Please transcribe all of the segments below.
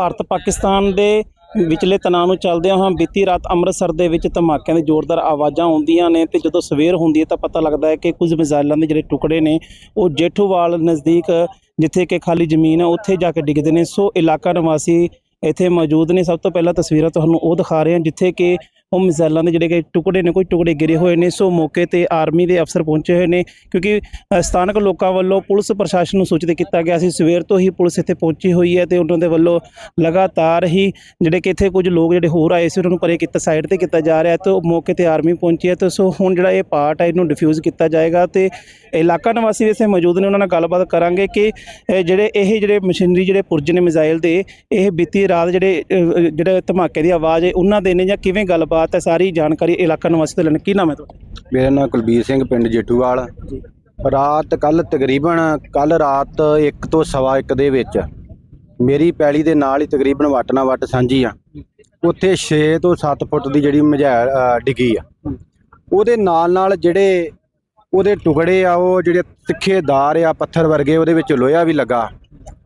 ਭਾਰਤ ਪਾਕਿਸਤਾਨ ਦੇ ਵਿਚਲੇ ਤਣਾਅ ਨੂੰ ਚੱਲਦਿਆਂ ਹਾਂ ਬੀਤੀ ਰਾਤ ਅੰਮ੍ਰਿਤਸਰ ਦੇ ਵਿੱਚ ਧਮਾਕਿਆਂ ਦੀ ਜ਼ੋਰਦਾਰ ਆਵਾਜ਼ਾਂ ਆਉਂਦੀਆਂ ਨੇ ਤੇ ਜਦੋਂ ਸਵੇਰ ਹੁੰਦੀ ਹੈ ਤਾਂ ਪਤਾ ਲੱਗਦਾ ਹੈ ਕਿ ਕੁਝ ਮਿਜ਼ਾਈਲਾਂ ਦੇ ਜਿਹੜੇ ਟੁਕੜੇ ਨੇ, ਉਹ ਜੇਠੂਵਾਲ ਨਜ਼ਦੀਕ ਜਿੱਥੇ ਕਿ ਖਾਲੀ ਜ਼ਮੀਨ ਹੈ, ਉੱਥੇ ਜਾ ਕੇ ਡਿੱਗਦੇ ਨੇ। ਸੋ ਇਲਾਕਾ ਨਿਵਾਸੀ ਇੱਥੇ ਮੌਜੂਦ ਨੇ। ਸਭ ਤੋਂ ਪਹਿਲਾਂ ਤਸਵੀਰਾਂ ਤੁਹਾਨੂੰ ਉਹ ਦਿਖਾ ਰਹੇ ਹਾਂ, ਜਿੱਥੇ ਕਿ ਉਹ ਮਿਜ਼ਾਈਲਾਂ ਦੇ ਜਿਹੜੇ ਕਿ ਟੁਕੜੇ ਨੇ, ਕੋਈ ਟੁਕੜੇ ਗਿਰੇ ਹੋਏ ਨੇ, ਸੋ ਮੌਕੇ ਤੇ ਆਰਮੀ ਦੇ ਅਫਸਰ ਪਹੁੰਚੇ ਹੋਏ ਨੇ, ਕਿਉਂਕਿ ਸਥਾਨਕ ਲੋਕਾਂ ਵੱਲੋਂ ਪੁਲਿਸ ਪ੍ਰਸ਼ਾਸਨ ਨੂੰ ਸੂਚਿਤ ਕੀਤਾ ਗਿਆ ਸੀ, ਸਵੇਰ ਤੋਂ ਹੀ ਪੁਲਿਸ ਇੱਥੇ ਪਹੁੰਚੀ ਹੋਈ ਹੈ ਤੇ ਉਹਨਾਂ ਦੇ ਵੱਲੋਂ ਲਗਾਤਾਰ ਹੀ ਜਿਹੜੇ ਕਿ ਇੱਥੇ ਕੁਝ ਲੋਕ ਜਿਹੜੇ ਹੋਰ ਆਏ ਸੀ, ਉਹਨਾਂ ਨੂੰ ਪਰੇ ਕੀਤਾ, ਸਾਈਡ ਤੇ ਕੀਤਾ ਜਾ ਰਿਹਾ ਹੈ, ਤੇ ਮੌਕੇ ਤੇ ਆਰਮੀ ਪਹੁੰਚੀ ਹੈ, ਤੇ ਸੋ ਹੁਣ ਜਿਹੜਾ ਇਹ ਪਾਰਟ ਹੈ, ਇਹਨੂੰ ਡਿਫਿਊਜ਼ ਕੀਤਾ ਜਾਏਗਾ ਤੇ ਇਲਾਕਾ ਨਿਵਾਸੀ ਵੀ ਇੱਥੇ ਮੌਜੂਦ ਨੇ, ਉਹਨਾਂ ਨਾਲ ਗੱਲਬਾਤ ਕਰਾਂਗੇ ਕਿ ਜਿਹੜੇ ਇਹ ਜਿਹੜੇ ਮਸ਼ੀਨਰੀ ਜਿਹੜੇ ਪੁਰਜੇ ਨੇ ਮਿਜ਼ਾਈਲ ਦੇ, ਇਹ ਬੀਤੀ ਰਾਤ ਜਿਹੜੇ ਜਿਹੜੇ ਧਮਾਕੇ ਦੀ ਆਵਾਜ਼ ਹੈ, ਉਹਨਾਂ ਦੇ ਨੇ ਜਾਂ ਕਿਵੇਂ ਗੱਲਬਾਤ ਹੈ ਸਾਰੀ ਜਾਣਕਾਰੀ ਇਲਾਕਾ ਨਿਵਾਸੀ ਤੋਂ ਲੈਣ। ਕੀ ਨਾਮ ਹੈ ਤੁਹਾਡਾ? ਮੇਰਾ ਨਾਮ ਕੁਲਬੀਰ ਸਿੰਘ ਪਿੰਡ ਜੇਠੂਵਾਲ। ਰਾਤ ਕੱਲ ਤਕਰੀਬਨ ਕੱਲ ਰਾਤ 1 ਤੋਂ ਸਵਾ ਇੱਕ ਦੇ ਵਿੱਚ ਮੇਰੀ ਪੈਲੀ ਦੇ ਨਾਲ ਹੀ ਤਕਰੀਬਨ ਵੱਟ ਨਾਲ ਵੱਟ ਸਾਂਝੀ ਆ। ਉੱਥੇ 6 ਤੋਂ 7 ਫੁੱਟ ਦੀ ਜਿਹੜੀ ਮਝੈਲ ਅ, ਡਿੱਗੀ ਆ। ਉਹਦੇ ਨਾਲ ਨਾਲ ਜਿਹੜੇ ਉਹਦੇ ਟੁਕੜੇ ਆ ਉਹ ਜਿਹੜੇ ਤਿੱਖੇਦਾਰ ਆ ਪੱਥਰ ਵਰਗੇ ਉਹਦੇ ਵਿੱਚ ਲੋਹਾ ਵੀ ਲੱਗਾ।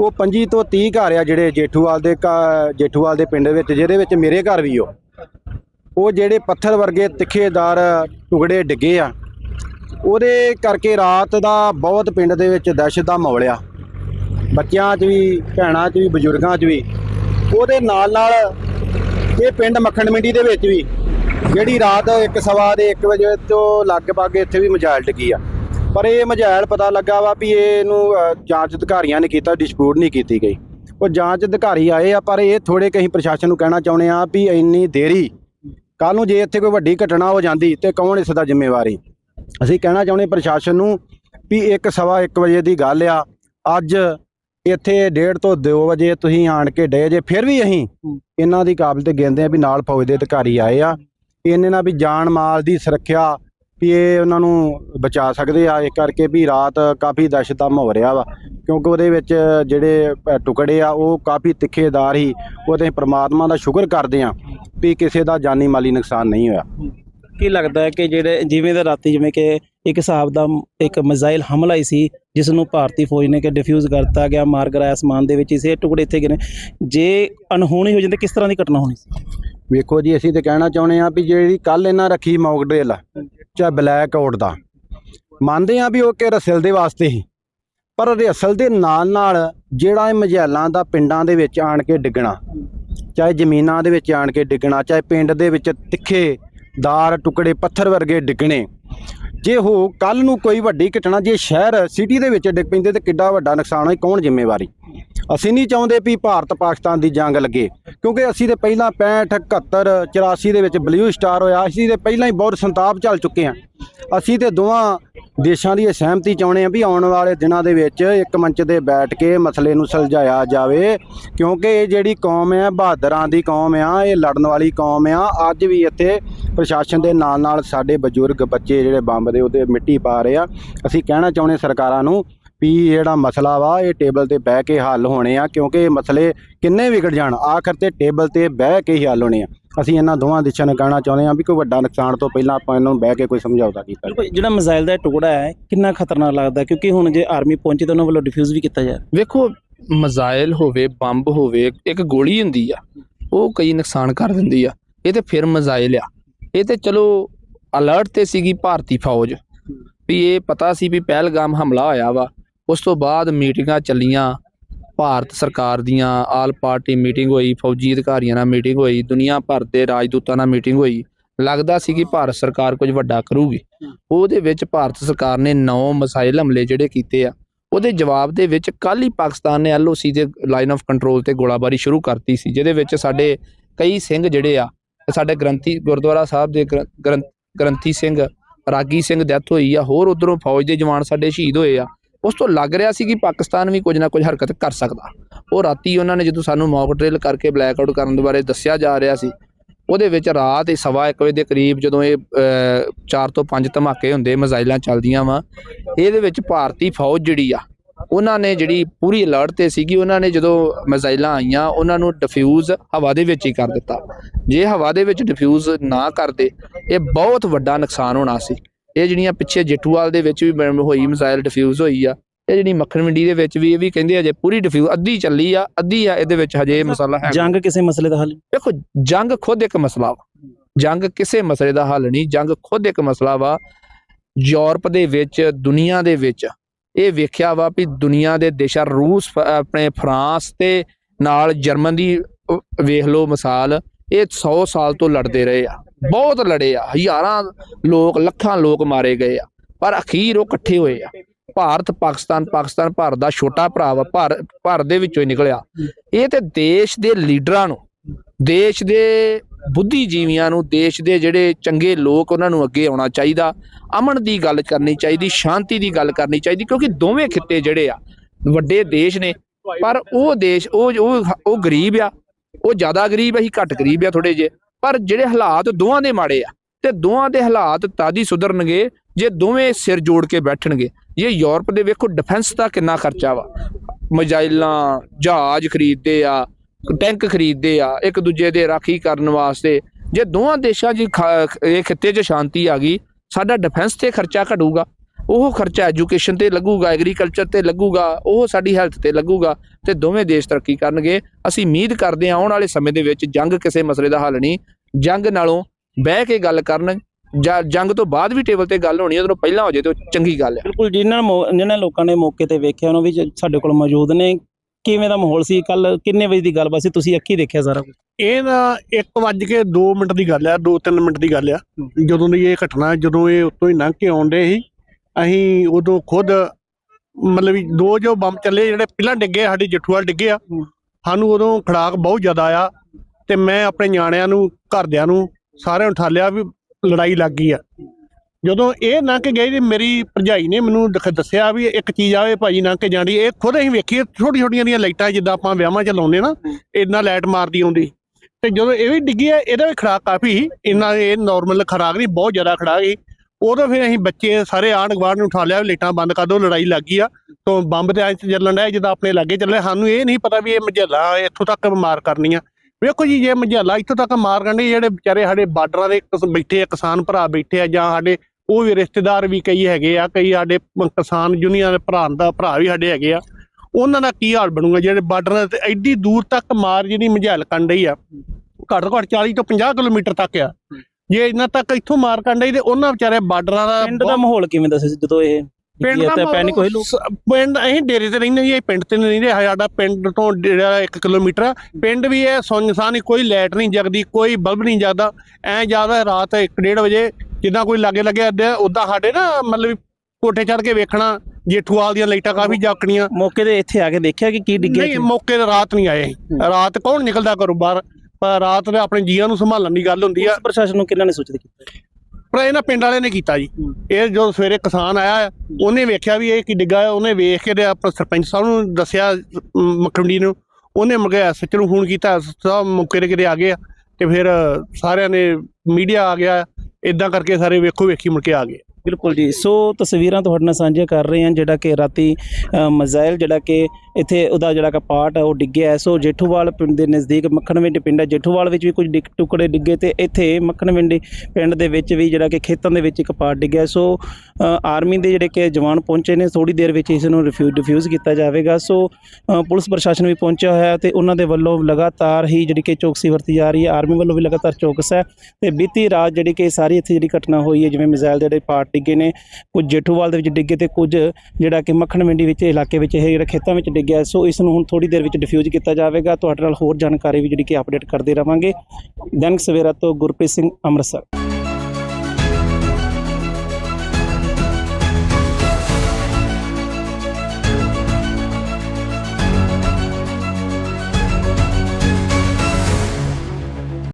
ਉਹ 25 ਤੋਂ 30 ਘਰ ਆ ਜਿਹੜੇ ਜੇਠੂਵਾਲ ਦੇ ਘ- ਜੇਠੂਵਾਲ ਦੇ ਪਿੰਡ ਵਿੱਚ ਜਿਹਦੇ ਵਿੱਚ ਮੇਰੇ ਘਰ ਵੀ ਉਹ। ਉਹ ਜਿਹੜੇ ਪੱਥਰ ਵਰਗੇ ਤਿੱਖੇਦਾਰ ਟੁਕੜੇ ਡਿੱਗੇ ਆ, ਉਹਦੇ ਕਰਕੇ ਰਾਤ ਦਾ ਬਹੁਤ ਪਿੰਡ ਦੇ ਵਿੱਚ ਦਹਿਸ਼ਤ ਦਾ ਮਾਹੌਲ ਆ। ਬੱਚਿਆਂ 'ਚ ਵੀ, ਭੈਣਾਂ 'ਚ ਵੀ, ਬਜ਼ੁਰਗਾਂ 'ਚ ਵੀ, ਉਹਦੇ ਨਾਲ ਨਾਲ ਇਹ ਪਿੰਡ ਮੱਖਣ ਮੰਡੀ ਦੇ ਵਿੱਚ ਵੀ ਜਿਹੜੀ ਰਾਤ ਇੱਕ ਸਵਾ ਦੇ 1 ਵਜੇ ਤੋਂ ਲਗਭਗ ਇੱਥੇ ਵੀ ਮਜਾਇਲ ਡਿੱਗੀ ਆ। ਪਰ ਇਹ ਮਜਾਇਲ ਪਤਾ ਲੱਗਾ ਵਾ ਵੀ ਇਹਨੂੰ ਜਾਂਚ ਅਧਿਕਾਰੀਆਂ ਨੇ ਕੀਤਾ, ਡਿਸਪਿਊਟ ਨਹੀਂ ਕੀਤੀ ਗਈ। ਉਹ ਜਾਂਚ ਅਧਿਕਾਰੀ ਆਏ ਆ, ਪਰ ਇਹ ਥੋੜੇ ਕਹੀਂ ਪ੍ਰਸ਼ਾਸਨ ਨੂੰ ਕਹਿਣਾ ਚਾਹੁੰਦੇ ਆ ਵੀ ਇੰਨੀ ਦੇਰੀ ਕੱਲ ਨੂੰ ਜੇ ਇੱਥੇ ਕੋਈ ਵੱਡੀ ਘਟਨਾ ਹੋ ਜਾਂਦੀ ਤੇ ਕੌਣ ਇਸ ਦਾ ਜ਼ਿੰਮੇਵਾਰੀ? ਅਸੀਂ ਕਹਿਣਾ ਚਾਹੁੰਦੇ ਪ੍ਰਸ਼ਾਸਨ ਨੂੰ ਵੀ ਇੱਕ ਸਵਾ 1 ਵਜੇ ਦੀ ਗੱਲ ਆ। ਅੱਜ ਇੱਥੇ 1:30 ਤੋਂ 2 ਵਜੇ ਤੁਸੀਂ ਆਣ ਕੇ ਡੇ ਜੇ, ਫਿਰ ਵੀ ਅਸੀਂ ਇਹਨਾਂ ਦੀ ਕਾਬਲ ਤੇ ਗਿਣਦੇ ਆ ਵੀ ਨਾਲ ਫੌਜ ਦੇ ਅਧਿਕਾਰੀ ਆਏ ਆ। ਇਹਨੇ ਨਾਲ ਵੀ ਜਾਨ ਮਾਲ ਦੀ ਸੁਰੱਖਿਆ ਵੀ ਇਹ ਉਹਨਾਂ ਨੂੰ ਬਚਾ ਸਕਦੇ ਆ ਇਹ ਕਰਕੇ ਵੀ ਰਾਤ ਕਾਫੀ ਦਹਿਸ਼ਤ ਦਾ ਮਾਹੌਲ ਰਿਹਾ ਵਾ। ਕਿਉਂਕਿ ਉਹਦੇ ਵਿੱਚ ਜਿਹੜੇ ਟੁਕੜੇ ਆ ਉਹ ਕਾਫੀ ਤਿੱਖੇਦਾਰ ਹੀ ਉਹਦੇ ਪ੍ਰਮਾਤਮਾ ਦਾ ਸ਼ੁਕਰ ਕਰਦੇ ਆ ਵੀ ਕਿਸੇ ਦਾ ਜਾਨੀ ਮਾਲੀ ਨੁਕਸਾਨ ਨਹੀਂ ਹੋਇਆ। ਕੀ ਲੱਗਦਾ ਹੈ ਕਿ ਜਿਹੜੇ ਜਿਵੇਂ ਦਾ ਰਾਤੀ ਜਿਵੇਂ ਕਿ ਇੱਕ ਹਿਸਾਬ ਦਾ ਇੱਕ ਮਿਜ਼ਾਈਲ ਹਮਲਾ ਹੀ ਸੀ ਜਿਸ ਨੂੰ ਭਾਰਤੀ ਫੌਜ ਨੇ ਕਿ ਡਿਫਿਊਜ਼ ਕਰਤਾ ਗਿਆ ਮਾਰ ਕਰਾਇਆ ਅਸਮਾਨ ਦੇ ਵਿੱਚ ਇਸੇ ਟੁਕੜੇ ਇੱਥੇ ਗਿਰੇ। ਜੇ ਅਣਹੋਣੀ ਹੋ ਜਾਂਦੇ ਕਿਸ ਤਰ੍ਹਾਂ ਦੀ ਘਟਨਾ ਹੋਣੀ ਸੀ? ਵੇਖੋ ਜੀ ਅਸੀਂ ਤੇ ਕਹਿਣਾ ਚਾਹੁੰਦੇ ਆ ਵੀ ਜਿਹੜੀ ਕੱਲ ਇਹਨਾਂ ਰੱਖੀ ਮੌਕ ਡਰਿਲ ਚਾਹੇ ਬਲੈਕ ਆਊਟ ਦਾ। ਮੰਨਦੇ ਆ ਵੀ ਉਹ ਕਿ ਰਸਲ ਦੇ ਵਾਸਤੇ ਹੀ ਪਰ ਰਸਲ ਦੇ ਨਾਲ ਨਾਲ ਜਿਹੜਾ ਇਹ ਮਜ਼ੈਲਾਂ ਦਾ ਪਿੰਡਾਂ ਦੇ ਵਿੱਚ ਆਣ ਕੇ ਡਿੱਗਣਾ, ਚਾਹੇ ਜ਼ਮੀਨਾਂ ਦੇ ਵਿੱਚ ਆਣ ਕੇ ਡਿੱਗਣਾ, ਚਾਹੇ ਪਿੰਡ ਦੇ ਵਿੱਚ ਤਿੱਖੇ, ਦਾਰ, ਟੁਕੜੇ, ਪੱਥਰ ਵਰਗੇ ਡਿੱਗਣੇ ਜੇ ਹੋ ਕੱਲ ਨੂੰ ਕੋਈ ਵੱਡੀ ਘਟਨਾ, ਜੇ ਸ਼ਹਿਰ ਸਿਟੀ ਦੇ ਵਿੱਚ ਡਿੱਗ ਪੈਂਦੇ ਤੇ ਕਿੱਡਾ ਵੱਡਾ ਨੁਕਸਾਨ ਹੋਏ, ਕੌਣ ਜ਼ਿੰਮੇਵਾਰੀ? ਅਸੀਂ ਨਹੀਂ ਚਾਹੁੰਦੇ ਵੀ ਭਾਰਤ ਪਾਕਿਸਤਾਨ ਦੀ ਜੰਗ ਲੱਗੇ, ਕਿਉਂਕਿ ਅਸੀਂ ਤੇ ਪਹਿਲਾਂ 65 71 84 ਦੇ ਵਿੱਚ ਬਲੂ ਸਟਾਰ ਹੋਇਆ, ਅਸੀਂ ਤੇ ਪਹਿਲਾਂ ਹੀ ਬਹੁਤ ਸੰਤਾਪ ਝੱਲ ਚੁੱਕੇ ਹਾਂ। ਅਸੀਂ ਤੇ ਦੋਵਾਂ ਦੇਸ਼ਾਂ ਦੀ ਇਹ ਸਹਿਮਤੀ ਚਾਹੁੰਦੇ ਹਾਂ ਵੀ ਆਉਣ ਵਾਲੇ ਦਿਨਾਂ ਦੇ ਵਿੱਚ ਇੱਕ ਮੰਚ ਤੇ ਬੈਠ ਕੇ ਮਸਲੇ ਨੂੰ ਸੁਲਝਾਇਆ ਜਾਵੇ, ਕਿਉਂਕਿ ਇਹ ਜਿਹੜੀ ਕੌਮ ਆ ਬਹਾਦਰਾਂ ਦੀ ਕੌਮ ਆ, ਇਹ ਲੜਨ ਵਾਲੀ ਕੌਮ ਆ। ਅੱਜ ਵੀ ਇੱਥੇ ਪ੍ਰਸ਼ਾਸਨ ਦੇ ਨਾਲ ਨਾਲ ਸਾਡੇ ਬਜ਼ੁਰਗ ਬੱਚੇ ਜਿਹੜੇ ਬੰਬ ਦੇ ਉਹਦੇ ਮਿੱਟੀ ਪਾ ਰਹੇ ਆ। ਅਸੀਂ ਕਹਿਣਾ ਚਾਹੁੰਦੇ ਸਰਕਾਰਾਂ ਨੂੰ ਵੀ ਜਿਹੜਾ ਮਸਲਾ ਵਾ, ਇਹ ਟੇਬਲ ਤੇ ਬਹਿ ਕੇ ਹੱਲ ਹੋਣੇ ਆ, ਕਿਉਂਕਿ ਇਹ ਮਸਲੇ ਕਿੰਨੇ ਵਿਗੜ ਜਾਣ। ਆਖਰ ਤੇ ਟੇਬਲ ਤੇ ਬਹਿ ਕੇ ਹੀ ਹੱਲ ਹੋਣੇ ਆ। ਅਸੀਂ ਇਹਨਾਂ ਦੋਵਾਂ ਦੇਸ਼ਾਂ ਨੂੰ ਕਹਿਣਾ ਚਾਹੁੰਦੇ ਆ ਵੀ ਕੋਈ ਵੱਡਾ ਨੁਕਸਾਨ ਤੋਂ ਪਹਿਲਾਂ ਆਪਾਂ ਇਹਨਾਂ ਨੂੰ ਬਹਿ ਕੇ ਕੋਈ ਸਮਝੌਤਾ ਕੀਤਾ ਜਾਵੇ। ਜਿਹੜਾ ਮਿਜ਼ਾਈਲ ਦਾ ਟੁਕੜਾ ਹੈ ਕਿੰਨਾ ਖਤਰਨਾਕ ਲੱਗਦਾ ਹੈ? ਕਿਉਂਕਿ ਹੁਣ ਜੇ ਆਰਮੀ ਪਹੁੰਚੀ ਤਾਂ ਉਹਨਾਂ ਵੱਲੋਂ ਡਿਫਿਊਜ਼ ਵੀ ਕੀਤਾ ਜਾ ਵੇਖੋ ਮਜ਼ਾਇਲ ਹੋਵੇ ਬੰਬ ਹੋਵੇ ਇੱਕ ਗੋਲੀ ਹੁੰਦੀ ਆ ਉਹ ਕਈ ਨੁਕਸਾਨ ਕਰ ਦਿੰਦੀ ਆ ਇਹ ਤੇ ਫਿਰ ਮਜ਼ਾਇਲ ਆ ਇਹ ਤੇ ਚਲੋ ਅਲਰਟ ਤੇ ਸੀਗੀ ਭਾਰਤੀ ਫੌਜ ਵੀ ਇਹ ਪਤਾ ਸੀ ਵੀ ਪਹਿਲਗਾਮ ਹਮਲਾ ਹੋਇਆ ਵਾ ਉਸ ਤੋਂ ਬਾਅਦ ਮੀਟਿੰਗਾਂ ਚੱਲੀਆਂ ਭਾਰਤ ਸਰਕਾਰ ਦੀਆਂ ਆਲ ਪਾਰਟੀ ਮੀਟਿੰਗ ਹੋਈ, ਫੌਜੀ ਅਧਿਕਾਰੀਆਂ ਨਾਲ ਮੀਟਿੰਗ ਹੋਈ, ਦੁਨੀਆ ਭਰ ਦੇ ਰਾਜਦੂਤਾਂ ਨਾਲ ਮੀਟਿੰਗ ਹੋਈ। ਲੱਗਦਾ ਸੀ ਕਿ ਭਾਰਤ ਸਰਕਾਰ ਕੁਝ ਵੱਡਾ ਕਰੂਗੀ। ਉਹਦੇ ਵਿੱਚ ਭਾਰਤ ਸਰਕਾਰ ਨੇ 9 ਮਿਸਾਈਲ ਹਮਲੇ ਜਿਹੜੇ ਕੀਤੇ ਆ, ਉਹਦੇ ਜਵਾਬ ਦੇ ਵਿੱਚ ਕੱਲ ਹੀ ਪਾਕਿਸਤਾਨ ਨੇ ਐਲਓਸੀ ਦੇ ਲਾਈਨ ਆਫ ਕੰਟਰੋਲ ਤੇ ਗੋਲਾਬਾਰੀ ਸ਼ੁਰੂ ਕਰਤੀ ਸੀ, ਜਿਹਦੇ ਵਿੱਚ ਸਾਡੇ ਕਈ ਸਿੰਘ ਜਿਹੜੇ ਆ, ਸਾਡੇ ਗ੍ਰੰਥੀ, ਗੁਰਦੁਆਰਾ ਸਾਹਿਬ ਦੇ ਗ੍ਰੰ- ਗ੍ਰੰ- ਗ੍ਰੰਥੀ ਸਿੰਘ ਰਾਗੀ ਸਿੰਘ ਡੈਥ ਹੋਈ ਆ, ਹੋਰ ਉਧਰੋਂ ਫੌਜ ਦੇ ਜਵਾਨ ਸਾਡੇ ਸ਼ਹੀਦ ਹੋਏ ਆ। ਉਸ ਤੋਂ ਲੱਗ ਰਿਹਾ ਸੀ ਕਿ ਪਾਕਿਸਤਾਨ ਵੀ ਕੁਝ ਨਾ ਕੁਝ ਹਰਕਤ ਕਰ ਸਕਦਾ। ਉਹ ਰਾਤੀ ਉਹਨਾਂ ਨੇ ਜਦੋਂ ਸਾਨੂੰ ਮੌਕ ਡਰਿਲ ਕਰਕੇ ਬਲੈਕ ਆਊਟ ਕਰਨ ਦੇ ਬਾਰੇ ਦੱਸਿਆ ਜਾ ਰਿਹਾ ਸੀ, ਉਹਦੇ ਵਿੱਚ ਰਾਤ ਇਹ ਸਵਾ ਇੱਕ ਵਜੇ ਦੇ ਕਰੀਬ ਜਦੋਂ ਇਹ 4 ਤੋਂ 5 ਧਮਾਕੇ ਹੁੰਦੇ ਮਿਜ਼ਾਈਲਾਂ ਚੱਲਦੀਆਂ ਵਾ, ਇਹਦੇ ਵਿੱਚ ਭਾਰਤੀ ਫੌਜ ਜਿਹੜੀ ਆ, ਉਹਨਾਂ ਨੇ ਜਿਹੜੀ ਪੂਰੀ ਅਲਰਟ ਤੇ ਸੀਗੀ, ਉਹਨਾਂ ਨੇ ਜਦੋਂ ਮਿਜ਼ਾਈਲਾਂ ਆਈਆਂ, ਉਹਨਾਂ ਨੂੰ ਡਿਫਿਊਜ਼ ਹਵਾ ਦੇ ਵਿੱਚ ਹੀ ਕਰ ਦਿੱਤਾ। ਜੇ ਹਵਾ ਦੇ ਵਿੱਚ ਡਿਫਿਊਜ਼ ਨਾ ਕਰਦੇ, ਇਹ ਬਹੁਤ ਵੱਡਾ ਨੁਕਸਾਨ ਹੋਣਾ ਸੀ। ਇਹ ਜਿਹੜੀਆਂ ਪਿੱਛੇ ਜੇਠੂਵਾਲ ਦੇ ਵਿੱਚ ਵੀ ਹੋਈ ਮਿਜ਼ਾਈਲ ਡਿਫਿਊਜ਼ ਹੋਈ ਆ ਇਹ ਜਿਹੜੀ ਮੱਖਣ ਮੰਡੀ ਦੇ ਵਿੱਚ ਵੀ ਇਹ ਵੀ ਕਹਿੰਦੇ ਅਜੇ ਪੂਰੀ ਡਿਫਿਊ ਅੱਧੀ ਚੱਲੀ ਆ ਅੱਧੀ ਆ ਇਹਦੇ ਵਿੱਚ ਹਜੇ ਮਸਾਲਾ ਹੈ ਜੰਗ ਕਿਸੇ ਮਸਲੇ ਦਾ ਹੱਲ। ਦੇਖੋ ਜੰਗ ਖੁਦ ਇੱਕ ਮਸਲਾ ਵਾ। ਜੰਗ ਕਿਸੇ ਮਸਲੇ ਦਾ ਹੱਲ ਨਹੀਂ ਜੰਗ ਖੁਦ ਇੱਕ ਮਸਲਾ ਵਾ। ਯੂਰਪ ਦੇ ਵਿੱਚ ਦੁਨੀਆ ਦੇ ਵਿੱਚ ਇਹ ਵੇਖਿਆ ਵਾ ਵੀ ਦੁਨੀਆ ਦੇ ਦੇਸ਼ਾਂ ਰੂਸ ਆਪਣੇ ਫਰਾਂਸ ਤੇ ਨਾਲ ਜਰਮਨ ਦੀ ਵੇਖ ਲਓ ਮਿਸਾਲ ਇਹ 100 ਸਾਲ ਤੋਂ ਲੜਦੇ ਰਹੇ ਆ। ਬਹੁਤ ਲੜੇ ਆ, ਹਜ਼ਾਰਾਂ ਲੋਕ, ਲੱਖਾਂ ਲੋਕ ਮਾਰੇ ਗਏ ਆ। ਪਰ ਅਖੀਰ ਉਹ ਇਕੱਠੇ ਹੋਏ ਆ। ਭਾਰਤ, ਪਾਕਿਸਤਾਨ ਪਾਕਿਸਤਾਨ ਭਾਰਤ ਦਾ ਛੋਟਾ ਭਰਾ ਵਾ ਭਾਰ- ਭਾਰਤ ਦੇ ਵਿੱਚੋਂ ਹੀ ਨਿਕਲਿਆ। ਇਹ ਤੇ ਦੇਸ਼ ਦੇ ਲੀਡਰਾਂ ਨੂੰ, ਦੇਸ਼ ਦੇ ਬੁੱਧੀਜੀਵੀਆਂ ਨੂੰ, ਦੇਸ਼ ਦੇ ਜਿਹੜੇ ਚੰਗੇ ਲੋਕ ਉਹਨਾਂ ਨੂੰ ਅੱਗੇ ਆਉਣਾ ਚਾਹੀਦਾ, ਅਮਨ ਦੀ ਗੱਲ ਕਰਨੀ ਚਾਹੀਦੀ, ਸ਼ਾਂਤੀ ਦੀ ਗੱਲ ਕਰਨੀ ਚਾਹੀਦੀ, ਕਿਉਂਕਿ ਦੋਵੇਂ ਖਿੱਤੇ ਜਿਹੜੇ ਆ, ਵੱਡੇ ਦੇਸ਼ ਨੇ। ਪਰ ਉਹ ਦੇਸ਼, ਉਹ ਉਹ ਗਰੀਬ ਆ, ਉਹ ਜ਼ਿਆਦਾ ਗਰੀਬ ਆ ਹੀ ਘੱਟ ਗਰੀਬ ਆ ਥੋੜੇ ਜੇ ਪਰ ਜਿਹੜੇ ਹਾਲਾਤ ਦੋਵਾਂ ਦੇ ਮਾੜੇ ਆ, ਤੇ ਦੋਵਾਂ ਦੇ ਹਾਲਾਤ ਤਦ ਹੀ ਸੁਧਰਨਗੇ, ਜੇ ਦੋਵੇਂ ਸਿਰ ਜੋੜ ਕੇ ਬੈਠਣਗੇ। ਇਹ ਯੂਰਪ ਦੇ ਵੇਖੋ ਡਿਫੈਂਸ ਦਾ ਕਿੰਨਾ ਖਰਚਾ ਵਾ। ਮਜਾਇਲਾਂ ਜਹਾਜ਼ ਖਰੀਦਦੇ ਆ, ਟੈਂਕ ਖਰੀਦਦੇ ਆ, ਇੱਕ ਦੂਜੇ ਦੇ ਰਾਖੀ ਕਰਨ ਵਾਸਤੇ। ਜੇ ਦੋਵਾਂ ਦੇਸ਼ਾਂ 'ਚ ਖਾ- ਇਹ ਖਿੱਤੇ 'ਚ ਸ਼ਾਂਤੀ ਆ ਗਈ, ਸਾਡਾ ਡਿਫੈਂਸ ਤੇ ਖਰਚਾ ਘਟੂਗਾ। ਉਹ ਖਰਚਾ ਐਜੂਕੇਸ਼ਨ ਤੇ ਲੱਗੂਗਾ ਐਗਰੀਕਲਚਰ ਤੇ ਲੱਗੂਗਾ, ਉਹ ਸਾਡੀ ਹੈਲਥ ਤੇ ਲੱਗੂਗਾ, ਤੇ ਦੋਵੇਂ ਦੇਸ਼ ਤਰੱਕੀ ਕਰਨਗੇ। ਅਸੀਂ ਉਮੀਦ ਕਰਦੇ ਹਾਂ ਆਉਣ ਵਾਲੇ ਸਮੇਂ ਦੇ ਵਿੱਚ ਜੰਗ ਕਿਸੇ ਮਸਲੇ ਦਾ ਹੱਲ ਨਹੀਂ ਜੰਗ ਨਾਲੋਂ ਬਹਿ ਕੇ ਗੱਲ ਕਰਨ ਜਾਂ ਜੰਗ ਤੋਂ ਬਾਅਦ ਵੀ ਟੇਬਲ ਤੇ ਗੱਲ ਹੋਣੀ ਉਹਦੋਂ ਪਹਿਲਾਂ ਹੋ ਜੇ ਤੇ ਉਹ ਚੰਗੀ ਗੱਲ ਹੈ ਬਿਲਕੁਲ ਜਿਨ੍ਹਾਂ ਜਿਨ੍ਹਾਂ ਲੋਕਾਂ ਨੇ ਮੌਕੇ ਤੇ ਵੇਖਿਆ ਉਹਨਾਂ ਵਿੱਚ ਸਾਡੇ ਕੋਲ ਮੌਜੂਦ ਨੇ। ਕਿਵੇਂ ਦਾ ਮਾਹੌਲ ਸੀ? ਕੱਲ ਕਿੰਨੇ ਵਜੇ ਦੀ ਗੱਲਬਾਤ ਸੀ? ਤੁਸੀਂ ਅੱਖੀ ਦੇਖਿਆ ਸਾਰਾ ਕੁਝ ਇਹ ਨਾ 1 ਵੱਜ ਕੇ 2 ਮਿੰਟ ਦੀ ਗੱਲ ਆ 2-3 ਮਿੰਟ ਦੀ ਗੱਲ ਆ। ਜਦੋਂ ਦੀ ਇਹ ਘਟਨਾ ਜਦੋਂ ਇਹ ਉੱਤੋਂ ਹੀ ਲੰਘ ਕੇ ਆਉਂਦੇ ਸੀ ਅਸੀਂ ਉਦੋਂ ਖੁਦ ਮਤਲਬ ਵੀ ਦੋ ਜੋ ਬੰਬ ਚੱਲੇ ਜਿਹੜੇ ਪਹਿਲਾਂ ਡਿੱਗੇ ਸਾਡੇ ਜੱਠੂਵਾਲ ਡਿੱਗੇ ਆ ਸਾਨੂੰ ਉਦੋਂ ਖੜਾਕ ਬਹੁਤ ਜ਼ਿਆਦਾ ਆ। ਤੇ ਮੈਂ ਆਪਣੇ ਨਿਆਣਿਆਂ ਨੂੰ, ਘਰਦਿਆਂ ਨੂੰ ਸਾਰਿਆਂ ਨੂੰ ਠਾਲਿਆ ਵੀ ਲੜਾਈ ਲੱਗ ਗਈ ਆ। ਜਦੋਂ ਇਹ ਲੰਘ ਕੇ ਗਏ ਮੇਰੀ ਭਰਜਾਈ ਨੇ ਮੈਨੂੰ ਦਖ- ਦੱਸਿਆ ਵੀ ਇੱਕ ਚੀਜ਼ ਆਵੇ ਭਾਜੀ ਲੰਘ ਕੇ ਜਾਂਦੀ, ਇਹ ਖੁਦ ਅਸੀਂ ਵੇਖੀ ਛੋਟੀ ਛੋਟੀਆਂ ਦੀਆਂ ਲਾਈਟਾਂ ਜਿੱਦਾਂ ਆਪਾਂ ਵਿਆਹਾਂ 'ਚ ਲਾਉਂਦੇ ਨਾ, ਇੰਨਾ ਲਾਈਟ ਮਾਰਦੀ ਆਉਂਦੀ। ਤੇ ਜਦੋਂ ਇਹ ਵੀ ਡਿੱਗੀ ਆ, ਇਹਦਾ ਵੀ ਖੜਾਕ ਕਾਫੀ ਸੀ, ਇੰਨਾ ਇਹ ਨਾਰਮਲ ਖੜਾਕ ਨਹੀਂ, ਬਹੁਤ ਜ਼ਿਆਦਾ ਖੜਾਕ ਸੀ। ਉਦੋਂ ਫਿਰ ਅਸੀਂ ਬੱਚੇ ਸਾਰੇ ਆਂਢ ਗੁਆਂਢ ਨੂੰ ਉਠਾ ਲਿਆ ਵੀ ਲਾਈਟਾਂ ਬੰਦ ਕਰ ਦੋ ਲੜਾਈ ਲੱਗ ਗਈ ਆ। ਤੋਂ ਬੰਬ ਤੇ ਐਂ ਚੱਲਣ ਡਿਆ, ਜਿੱਦਾਂ ਆਪਣੇ ਲਾਗੇ ਚੱਲੇ, ਸਾਨੂੰ ਇਹ ਨਹੀਂ ਪਤਾ ਵੀ ਇਹ ਮਝੇਲਾ ਇੱਥੋਂ ਤੱਕ ਮਾਰ ਕਰਨੀਆਂ ਵੇਖੋ ਜੀ ਜੇ ਮਝੇਲਾ ਇੱਥੋਂ ਤੱਕ ਮਾਰ ਕਰਨੀ ਜਿਹੜੇ ਵਿਚਾਰੇ ਸਾਡੇ ਬਾਰਡਰਾਂ ਦੇ ਬੈਠੇ ਆ ਕਿਸਾਨ ਭਰਾ ਬੈਠੇ ਆ ਜਾਂ ਸਾਡੇ ਉਹ ਵੀ ਰਿਸ਼ਤੇਦਾਰ ਵੀ ਕਈ ਹੈਗੇ ਆ ਕਈ ਸਾਡੇ ਕਿਸਾਨ ਯੂਨੀਅਨ ਦੇ ਭਰਾ ਦਾ ਭਰਾ ਵੀ ਸਾਡੇ ਹੈਗੇ ਆ ਉਹਨਾਂ ਦਾ ਕੀ ਹਾਲ ਬਣੂਗਾ? ਜਿਹੜੇ ਬਾਰਡਰਾਂ ਤੇ ਐਡੀ ਦੂਰ ਤੱਕ ਮਾਰ ਜਿਹੜੀ ਮਝੇਲ ਕੰਡ ਰਹੀ ਆ ਘੱਟ ਘੱਟ 40 ਤੋਂ 50 ਕਿਲੋਮੀਟਰ ਤੱਕ ਆ। ਜੇ ਇੰਨਾ ਤੱਕ ਇੱਥੋਂ ਮਾਰ ਕੰਡ ਤੇ ਉਹਨਾਂ ਵਿਚਾਰੇ ਬਾਰਡਰਾਂ ਦਾ ਪਿੰਡ ਦਾ ਮਾਹੌਲ ਕਿਵੇਂ ਦਾ ਸੀ ਜਦੋਂ ਇਹ ਪਿੰਡ ਦਾ ਤੇ ਪੈਨਿਕ ਹੋਏ ਲੋਕ ਪਿੰਡ ਅਸੀਂ ਡੇਰੇ ਤੇ ਰਹਿੰਦੇ ਜੀ ਇਹ ਪਿੰਡ ਤੇ ਨਹੀਂ ਰਿਹਾ ਸਾਡਾ ਪਿੰਡ ਤੋਂ ਜਿਹੜਾ 1 ਕਿਲੋਮੀਟਰ। ਪਿੰਡ ਵੀ ਇਹ ਸੁੰਨਸਾਨ ਹੀ ਕੋਈ ਲਾਈਟ ਨਹੀਂ ਜਗਦੀ ਕੋਈ ਬਲਬ ਨਹੀਂ ਜਗਦਾ। ਐ ਜ਼ਿਆਦਾ ਰਾਤ 1:30 ਵਜੇ ਜਿੱਦਾਂ ਕੋਈ ਲਾਗੇ ਲੱਗੇ ਉਦਾਂ ਸਾਡੇ ਨਾ ਮਤਲਬ ਕੋਠੇ ਚੜ ਕੇ ਵੇਖਣਾ ਜੇਠੂਵਾਲ ਦੀਆਂ ਲਾਈਟਾਂ ਕਾਫੀ ਜਾਕਣੀਆਂ ਮੌਕੇ ਤੇ ਇੱਥੇ ਆ ਕੇ ਦੇਖਿਆ ਕਿ ਕੀ ਡਿੱਗਿਆ ਨਹੀਂ? ਮੌਕੇ ਤੇ ਰਾਤ ਨਹੀਂ ਆਏ ਰਾਤ ਕੌਣ ਨਿਕਲਦਾ ਘਰੋਂ ਬਾਹਰ? ਪਰ ਰਾਤ ਦੇ ਆਪਣੇ ਜੀਆਂ ਨੂੰ ਸੰਭਾਲਣ ਦੀ ਗੱਲ ਹੁੰਦੀ ਆ। ਪ੍ਰਸ਼ਾਸਨ ਨੂੰ ਕਿੰਨਾ ਨੇ ਸੂਚਿਤ ਕੀਤਾ? ਪਰ ਇਹਨਾਂ ਪਿੰਡ ਵਾਲਿਆਂ ਨੇ ਕੀਤਾ ਜੀ। ਇਹ ਜਦੋਂ ਸਵੇਰੇ ਕਿਸਾਨ ਆਇਆ ਉਹਨੇ ਵੇਖਿਆ ਵੀ ਇਹ ਕੀ ਡਿੱਗਾ ਹੈ, ਉਹਨੇ ਵੇਖ ਕੇ ਤੇ ਆਪਣਾ ਸਰਪੰਚ ਸਾਹਿਬ ਨੂੰ ਦੱਸਿਆ ਅਮ, ਮੱਖਣਡੀ ਨੂੰ। ਉਹਨੇ ਕੇ ਐਸਐਚ ਨੂੰ ਫੋਨ ਕੀਤਾ ਸਾਹਿਬ ਮੌਕੇ ਤੇ ਕਿਤੇ ਆ ਗਏ ਤੇ ਫਿਰ ਸਾਰਿਆਂ ਨੇ ਮੀਡੀਆ ਆ ਗਿਆ। ਇਦਾਂ ਕਰਕੇ ਸਾਰੇ ਵੇਖੋ ਵੇਖੀ ਮੁੜ ਕੇ ਆ ਗਏ। ਬਿਲਕੁਲ ਜੀ। ਸੋ ਤਸਵੀਰਾਂ ਤੁਹਾਡੇ ਨਾਲ ਸਾਂਝੀਆਂ ਕਰ ਰਹੇ ਹਾਂ ਜਿਹੜਾ ਕਿ ਰਾਤੀ ਅ, ਮਜ਼ਾਇਲ ਜਿਹੜਾ ਕਿ ਇੱਥੇ ਉਹਦਾ ਜਿਹੜਾ ਕਿ ਪਾਰਟ ਹੈ ਉਹ ਡਿੱਗਿਆ ਹੈ। ਸੋ ਜੇਠੂਵਾਲ ਪਿੰਡ ਦੇ ਨਜ਼ਦੀਕ ਮੱਖਣਵਿੰਡੀ ਪਿੰਡ ਹੈ। ਜੇਠੂਵਾਲ ਵਿੱਚ ਵੀ ਕੁਝ ਡਿੱਗ ਟੁਕੜੇ ਡਿੱਗੇ ਤੇ ਇੱਥੇ ਮੱਖਣਵਿੰਡੀ ਪਿੰਡ ਦੇ ਵਿੱਚ ਵੀ ਜਿਹੜਾ ਕਿ ਖੇਤਾਂ ਦੇ ਵਿੱਚ ਇੱਕ ਪਾਰਟ ਡਿੱਗਿਆ ਸੋ ਆਰਮੀ ਦੇ ਜਿਹੜੇ ਕਿ ਜਵਾਨ ਪਹੁੰਚੇ ਨੇ ਥੋੜੀ ਦੇਰ ਵਿੱਚ ਇਸ ਨੂੰ ਰਿਫਿਊਜ਼ ਡਿਫਿਊਜ਼ ਕੀਤਾ ਜਾਵੇਗਾ। ਸੋ ਪੁਲਿਸ ਪ੍ਰਸ਼ਾਸਨ ਵੀ ਪਹੁੰਚਿਆ ਹੋਇਆ ਹੈ ਤੇ ਉਹਨਾਂ ਦੇ ਵੱਲੋਂ ਲਗਾਤਾਰ ਹੀ ਜਿਹੜੀ ਕਿ ਚੌਕਸੀ ਵਰਤੀ ਜਾ ਰਹੀ ਹੈ। ਆਰਮੀ ਵੱਲੋਂ ਵੀ ਲਗਾਤਾਰ ਚੌਕਸ ਹੈ ਤੇ ਬੀਤੀ ਰਾਤ ਜਿਹੜੀ ਕਿ ਸਾਰੀ ਇੱਥੇ ਜਿਹੜੀ ਘਟਨਾ ਹੋਈ ਹੈ ਜਿਵੇਂ ਮਿਜ਼ਾਈਲ ਦੇ ਜਿਹੜੇ ਪਾਰਟ ਡਿੱਗੇ ਨੇ, ਕੁਝ ਜੇਠੂਵਾਲ ਦੇ ਵਿੱਚ ਡਿੱਗੇ ਤੇ ਕੁਝ ਜਿਹੜਾ ਕਿ ਮੱਖਣ ਮੰਡੀ ਵਿੱਚ, ਇਲਾਕੇ ਵਿੱਚ ਇਹ ਜਿਹੜਾ ਖੇਤਾਂ ਵਿੱਚ ਡਿੱਗਿਆ, ਸੋ ਇਸ ਨੂੰ ਹੁਣ ਥੋੜੀ ਦੇਰ ਵਿੱਚ ਡਿਫਿਊਜ਼ ਕੀਤਾ ਜਾਵੇਗਾ। ਤੁਹਾਡੇ ਨਾਲ ਹੋਰ ਜਾਣਕਾਰੀ ਵੀ ਜਿਹੜੀ ਕਿ ਅਪਡੇਟ ਕਰਦੇ ਰਵਾਂਗੇ। ਦੈਨਿਕ ਸਵੇਰਾ ਤੋਂ ਗੁਰਪ੍ਰੀਤ ਸਿੰਘ ਅੰਮ੍ਰਿਤਸਰ।